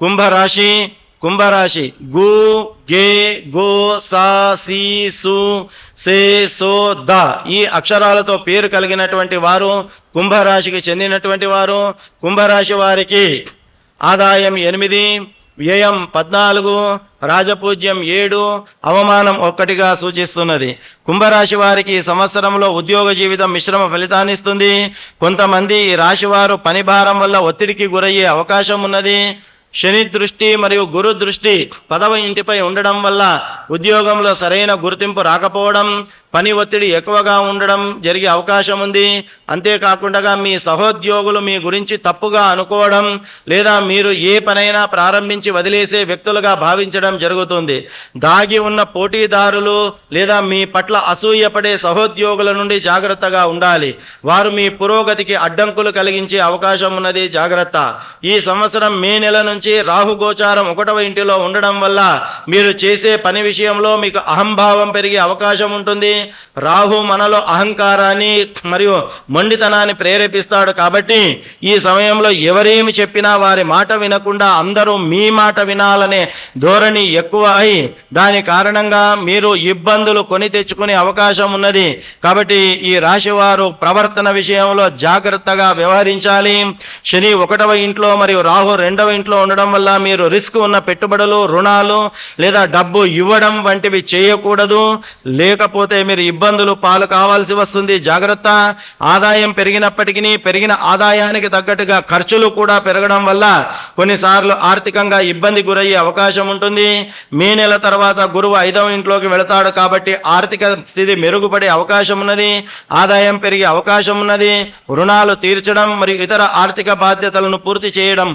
కుంభరాశి కుంభరాశి. గు గే గో సా సి సు సే సో ద. ఈ అక్షరాలతో పేరు కలిగినటువంటి వారు కుంభరాశికి చెందినటువంటి వారు కుంభరాశి వారికి ఆదాయం ఎనిమిది వ్యయం పద్నాలుగు రాజపూజ్యం ఏడు అవమానం ఒక్కటిగా సూచిస్తున్నది. కుంభరాశి వారికి ఈ సంవత్సరంలో ఉద్యోగ జీవితం మిశ్రమ ఫలితాన్నిస్తుంది కొంతమంది ఈ రాశి వారు పని భారం వల్ల ఒత్తిడికి గురయ్యే అవకాశం ఉన్నది. శని దృష్టి మరియు గురు దృష్టి పదవ ఇంటిపై ఉండడం వల్ల ఉద్యోగంలో సరైన గుర్తింపు రాకపోవడం పని ఒత్తిడి ఎక్కువగా ఉండడం జరిగే అవకాశం ఉంది. అంతేకాకుండా మీ సహోద్యోగులు మీ గురించి తప్పుగా అనుకోవడం లేదా మీరు ఏ పనైనా ప్రారంభించి వదిలేసే వ్యక్తులుగా భావించడం జరుగుతుంది. దాగి ఉన్న పోటీదారులు లేదా మీ పట్ల అసూయపడే సహోద్యోగుల నుండి జాగ్రత్తగా ఉండాలి. వారు మీ పురోగతికి అడ్డంకులు కలిగించే అవకాశం ఉన్నది. జాగ్రత్త. ఈ సంవత్సరం మే నెల నుంచి రాహు గోచారం ఒకటవ ఇంటిలో ఉండడం వల్ల మీరు చేసే పని విషయంలో మీకు అహంభావం పెరిగే అవకాశం ఉంటుంది. రాహు మనలో అహంకారాన్ని మరియు మొండితనాన్ని ప్రేరేపిస్తాడు కాబట్టి ఈ సమయంలో ఎవరేమి చెప్పినా వారి మాట వినకుండా అందరూ మీ మాట వినాలనే ధోరణి ఎక్కువ అయి దాని కారణంగా మీరు ఇబ్బందులు కొని తెచ్చుకునే అవకాశం ఉన్నది. కాబట్టి ఈ రాశి వారు ప్రవర్తన విషయంలో జాగ్రత్తగా వ్యవహరించాలి. శని ఒకటవ ఇంట్లో మరియు రాహు రెండవ ఇంట్లో ఉండడం వల్ల మీరు రిస్క్ ఉన్న పెట్టుబడులు రుణాలు లేదా డబ్బు ఇవ్వడం వంటివి చేయకూడదు. లేకపోతే మీరు ఇబ్బందులు పాలు కావాల్సి వస్తుంది. జాగ్రత్త. ఆదాయం పెరిగినప్పటికీ పెరిగిన ఆదాయానికి తగ్గట్టుగా ఖర్చులు కూడా పెరగడం వల్ల కొన్నిసార్లు ఆర్థికంగా ఇబ్బంది గురయ్యే అవకాశం ఉంటుంది. మే నెల తర్వాత గురువు ఐదవ ఇంట్లోకి వెళతాడు కాబట్టి ఆర్థిక స్థితి మెరుగుపడే అవకాశం ఉన్నది. ఆదాయం పెరిగే అవకాశం ఉన్నది. రుణాలు తీర్చడం మరియు ఇతర ఆర్థిక బాధ్యతలను పూర్తి చేయడం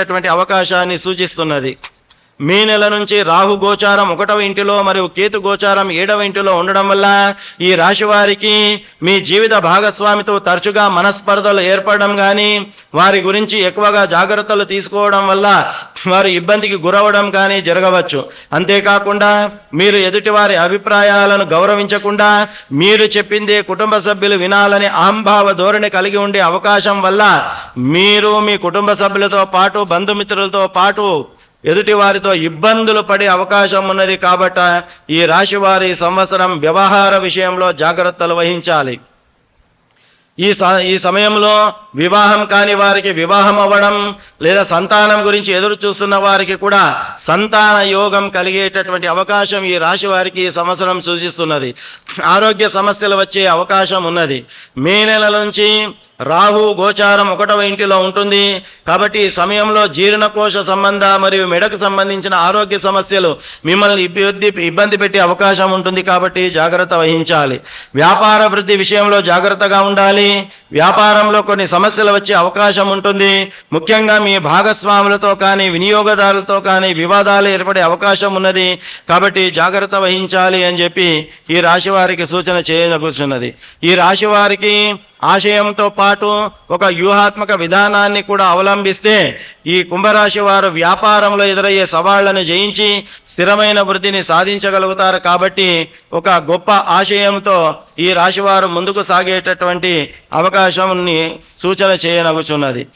సులభమయ్యేటటువంటి అవకాశాన్ని సూచిస్తున్నది. మే నెల నుంచి రాహు గోచారం ఒకటవ ఇంటిలో మరియు కేతు గోచారం ఏడవ ఇంటిలో ఉండడం వల్ల ఈ రాశి వారికి మీ జీవిత భాగస్వామితో తరచుగా మనస్పర్ధలు ఏర్పడడం కానీ వారి గురించి ఎక్కువగా జాగ్రత్తలు తీసుకోవడం వల్ల వారు ఇబ్బందికి గురవడం కానీ జరగవచ్చు. అంతేకాకుండా మీరు ఎదుటి వారి అభిప్రాయాలను గౌరవించకుండా మీరు చెప్పిందే కుటుంబ సభ్యులు వినాలని అహంభావ ధోరణి కలిగి ఉండే అవకాశం వల్ల మీరు మీ కుటుంబ సభ్యులతో పాటు బంధుమిత్రులతో పాటు ఎదుటి వారితో ఇబ్బందులు పడే అవకాశం ఉన్నది కాబట్టి ఈ రాశి వారి సంవత్సరం వ్యవహార విషయంలో జాగ్రత్తలు వహించాలి. ఈ స ఈ సమయంలో వివాహం కాని వారికి వివాహం అవ్వడం లేదా సంతానం గురించి ఎదురు చూస్తున్న వారికి కూడా సంతాన యోగం కలిగేటటువంటి అవకాశం ఈ రాశి వారికి ఈ సంవత్సరం సూచిస్తున్నది. ఆరోగ్య సమస్యలు వచ్చే అవకాశం ఉన్నది. మే నెల నుంచి రాహు గోచారం ఒకటవ ఇంటిలో ఉంటుంది. కాబట్టి ఈ సమయంలో జీర్ణకోశ సంబంధ మరియు మెడకు సంబంధించిన ఆరోగ్య సమస్యలు మిమ్మల్ని ఇబ్బంది ఇబ్బంది పెట్టే అవకాశం ఉంటుంది కాబట్టి జాగ్రత్త వహించాలి. వ్యాపార వృద్ధి విషయంలో జాగ్రత్తగా ఉండాలి. వ్యాపారంలో కొన్ని సమస్యలు వచ్చే అవకాశం ఉంటుంది. ముఖ్యంగా మీ భాగస్వాములతో కానీ వినియోగదారులతో కానీ వివాదాలు ఏర్పడే అవకాశం ఉన్నది. కాబట్టి జాగ్రత్త వహించాలి అని చెప్పి ఈ రాశి వారికి సూచన చేయదగుతున్నది ఈ రాశి వారికి ఆశయంతో పాటు ఒక వ్యూహాత్మక విధానాన్ని కూడా అవలంబిస్తే ఈ కుంభరాశి వారు వ్యాపారంలో ఎదురయ్యే సవాళ్ళను జయించి స్థిరమైన వృద్ధిని సాధించగలుగుతారు కాబట్టి ఒక గొప్ప ఆశయంతో ఈ రాశివారు ముందుకు సాగేటటువంటి అవకాశంని సూచన చేయనగుచున్నది.